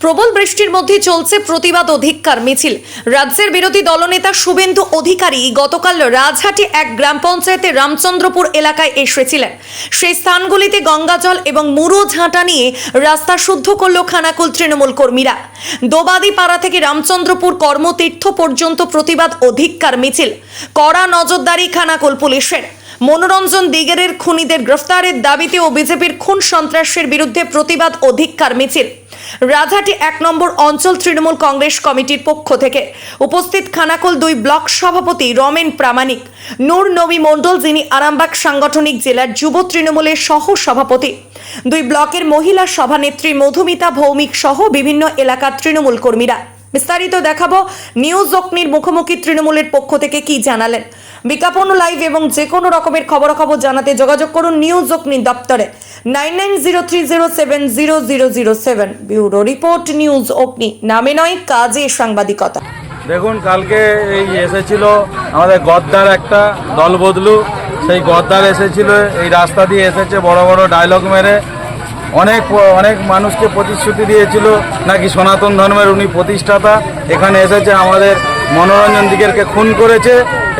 প্রবল বৃষ্টির মধ্যে চলছে প্রতিবাদ অধিকার মিছিল। রাজ্যের বিরোধী দলনেতা শুভেন্দু অধিকারী গতকাল রাজহাটে এক গ্রাম পঞ্চায়েতের রামচন্দ্রপুর এলাকায় এসেছিলেন। সেই স্থানগুলিতে গঙ্গাজল এবং মুড়ো ঝাঁটা নিয়ে রাস্তা শুদ্ধ করল খানাকুল তৃণমূল কর্মীরা। দোবাদি পাড়া থেকে রামচন্দ্রপুর কর্মতীর্থ পর্যন্ত প্রতিবাদ অধিকার মিছিল। কড়া নজরদারি খানাকুল পুলিশের। মনোরঞ্জন দিগেরের খুনিদের গ্রেফতারের দাবিতে ও বিজেপির খুন সন্ত্রাসের বিরুদ্ধে প্রতিবাদ অধিকার মিছিল। রাজহাটি এক নম্বর অঞ্চল তৃণমূল কংগ্রেস কমিটির পক্ষ থেকে। উপস্থিত খানাকুল দুই ব্লক সভাপতি রমেন প্রামাণিক, নূর নবী মণ্ডল যিনি আরামবাগ সাংগঠনিক জেলার যুব তৃণমূলের সহ সভাপতি। দুই ব্লকের মহিলা সভানেত্রী মধুমিতা ভৌমিক সহ বিভিন্ন এলাকার তৃণমূল কর্মীরা। বিস্তারিত দেখাবো। নিউজ অগ্নির মুখোমুখি তৃণমূলের পক্ষ থেকে কি জানালেন? বিজ্ঞাপন লাইভ এবং যে কোনো রকমের খবরাখবর জানাতে যোগাযোগ করুন নিউজ অগ্নি দপ্তরে। Nine nine zero three zero seven zero zero zero seven. Bureau report, news Agni. নামে নয়, কাজে সাংবাদিকতা। দেখুন, কালকে এই এসেছিল আমাদের গদ্দার একটা দল বদলু। সেই গদ্দার এসেছিল, এই রাস্তা দিয়ে এসেছে বড় বড় ডায়লগ মেরে। অনেক অনেক মানুষকে প্রতিশ্রুতি দিয়েছিল নাকি সনাতন ধর্মের উনি প্রতিষ্ঠাতা। এখানে এসেছে আমাদের মনোরঞ্জন দিগেরকে খুন করেছে।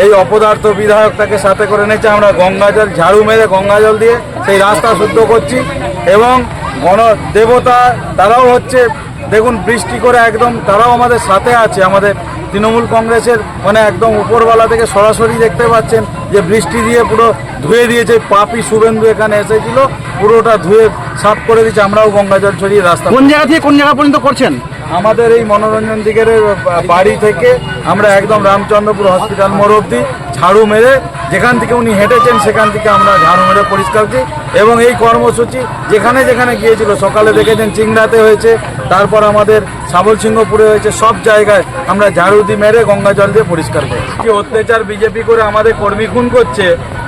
এই অপদার্থ বিধায়ক তাকে সাথে করে নিয়েছে আমরা গঙ্গাজল ঝাড়ু মেরে গঙ্গাজল দিয়ে সেই রাস্তা শুদ্ধ করছি। এবং গণ দেবতা তারাও হচ্ছে দেখুন, বৃষ্টি করে একদম তারাও আমাদের সাথে আছে। আমাদের তৃণমূল কংগ্রেসের মানে একদম উপরওয়ালা থেকে সরাসরি দেখতে পাচ্ছেন যে বৃষ্টি দিয়ে পুরো ধুয়ে দিয়েছে। পাপি শুভেন্দু এখানে এসেছিল, পুরোটা ধুয়ে সাফ করে দিয়েছে। আমরাও গঙ্গা জল ছড়িয়ে রাস্তা কোন জায়গা থেকে কোন জায়গা পর্যন্ত করছেন? আমাদের এই মনোরঞ্জন দিকের বাড়ি থেকে আমরা একদম রামচন্দ্রপুর হসপিটাল মোড় অব্দি ঝাড়ু মেরে যেখান থেকে উনি হেঁটেছেন, সেখান থেকে আমরা ঝাড়ু মেরে পরিষ্কার করছি এবং এই কর্মসূচি যেখানে যেখানে গিয়েছিল, সকালে দেখেছেন চিংড়াতে হয়েছে, তারপর আমাদের সাবল সিংহপুরে হয়েছে, সব জায়গায় আমরা ঝাড়ু দিয়ে মেরে গঙ্গা জল দিয়ে পরিষ্কার করি অত্যাচার বিজেপি করে আমাদের কর্মী খুন করছে,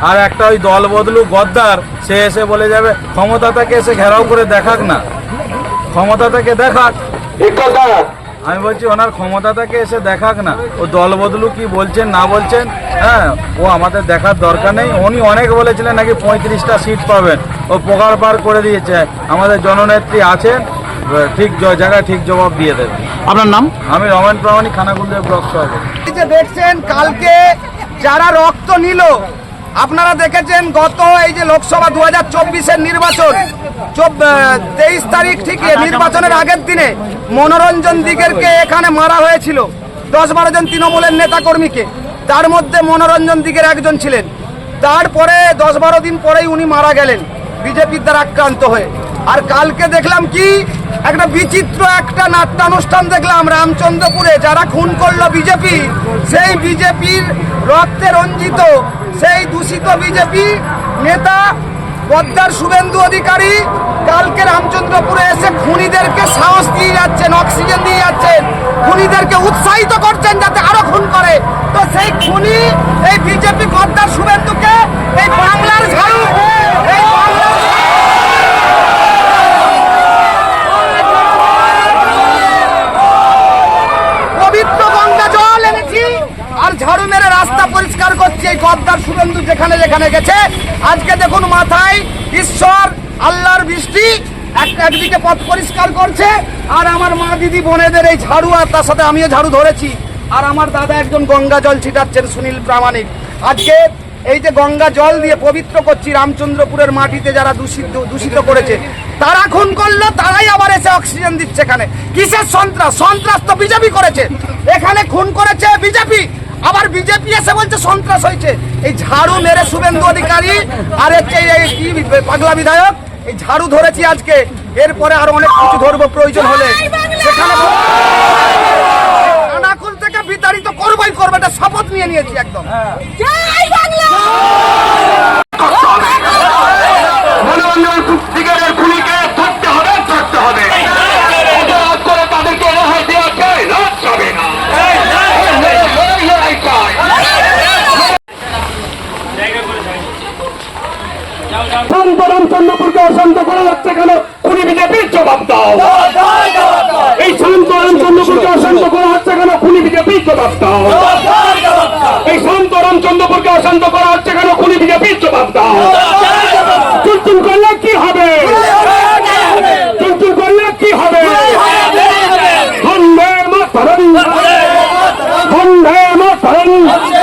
আর একটা ওই দল বদলু গদ্দার, সে এসে বলে যাবে, ক্ষমতা তাকে এসে ঘেরাও করে দেখাক না। ক্ষমতা তাকে দেখাক আমি বলছি ওনার ক্ষমতাটাকে এসে দেখাক না। ও দল বদলু কি বলছেন না বলছেন হ্যাঁ ও আমাদের দেখার দরকার নেই। উনি অনেক বলেছিলেন নাকি পঁয়ত্রিশটা সিট পাবেন। ও পোকার পার করে দিয়েছে। আমাদের জননেত্রী আছেন। ঠিক জায়গায় ঠিক জবাব দিয়ে দেবে। আপনার নাম? আমি রমেন প্রামাণিক খানাকুলদেব ব্লক সভাপতি। যে দেখছেন কালকে যারা রক্ত নিল আপনারা দেখেছেন গত এই যে লোকসভা দু হাজার চব্বিশের নির্বাচন তেইশ তারিখ ঠিক নির্বাচনের আগের দিনে মনোরঞ্জন দিগেরকে এখানে মারা হয়েছিল দশ বারো জন তৃণমূলের নেতাকর্মীকে। তার মধ্যে মনোরঞ্জন দিগের একজন ছিলেন। তারপরে দশ বারো দিন পরেই উনি মারা গেলেন, বিজেপির দ্বারা আক্রান্ত হয়ে। আর কালকে দেখলাম কি একটা বিচিত্র একটা নাট্যানুষ্ঠান দেখলাম রামচন্দ্রপুরে, যারা খুন করল বিজেপি, সেই বিজেপির রক্তে রঞ্জিত, সেই দূষিত বিজেপি নেতা পদ্মার শুভেন্দু অধিকারী কালকে রামচন্দ্রপুরে এসে খুনিদেরকে সাহস দিয়ে যাচ্ছেন অক্সিজেন দিয়ে যাচ্ছেন খুনিদেরকে উৎসাহিত করছেন যাতে আরও খুন করে তো সেই খুনি এই বিজেপি পদ্মার শুভেন্দুকে এই বাংলার ঝাড়ু এই বাংলার পবিত্র গঙ্গা জল এনেছি আর ঝাড়ু মেরে রাস্তা পরিষ্কার করছি এই গদ্দার শুভেন্দু যেখানে গেছে। আজকে দেখুন মাথায় ঈশ্বর, আল্লাহর বৃষ্টি, এক- একদিকে পথ পরিষ্কার করছে। আর আমার মা দিদি বোনেদের এই ঝাড়ু আর তার সাথে আমিও ঝাড়ু ধরেছি। আর আমার দাদা একজন গঙ্গা জল ছিটাচ্ছেন সুনীল প্রামাণিক। আজকে এই যে গঙ্গা জল দিয়ে পবিত্র করছি রামচন্দ্রপুরের মাটিতে যারা দূষিত দূষিত করেছে, তারা খুন করল, তারাই আবার এসে অক্সিজেন দিচ্ছে এখানে। কিসের সন্ত্রাস? সন্ত্রাস তো বিজেপি করেছে। এখানে খুন করেছে বিজেপি। আবার বিজেপি এসে বলছে সন্ত্রাস হয়েছে। এই ঝাড়ু মেরে শুভেন্দু অধিকারী আর হচ্ছে এই কি পাগলা বিধায়ক এই ঝাড়ু ধরেছি আজকে। এরপরে আরও অনেক কিছু ধরবো প্রয়োজন হলে। সেখানে থেকে বিতাড়িত করবোই করবে এটা শপথ নিয়ে নিয়েছি একদম। রামচন্দ্রপুরকে অশান্ত করা যাচ্ছে কেন? খুনি বিজেপির জবাব দাও। এই শান্ত রামচন্দ্রপুরকে অশান্ত করা হচ্ছে কেন? খুনি বিজেপির জবাব দাও। হ্যাঁ, হ্যাঁ। এই শান্ত রামচন্দ্রপুরকে অশান্ত করা হচ্ছে কেন খুনি বিজেপির জবাব দাও চুলচুল করলে কি হবে? চুলচুল করলে কি হবে ধন্যে মাতারণ ধন্যে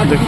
artık.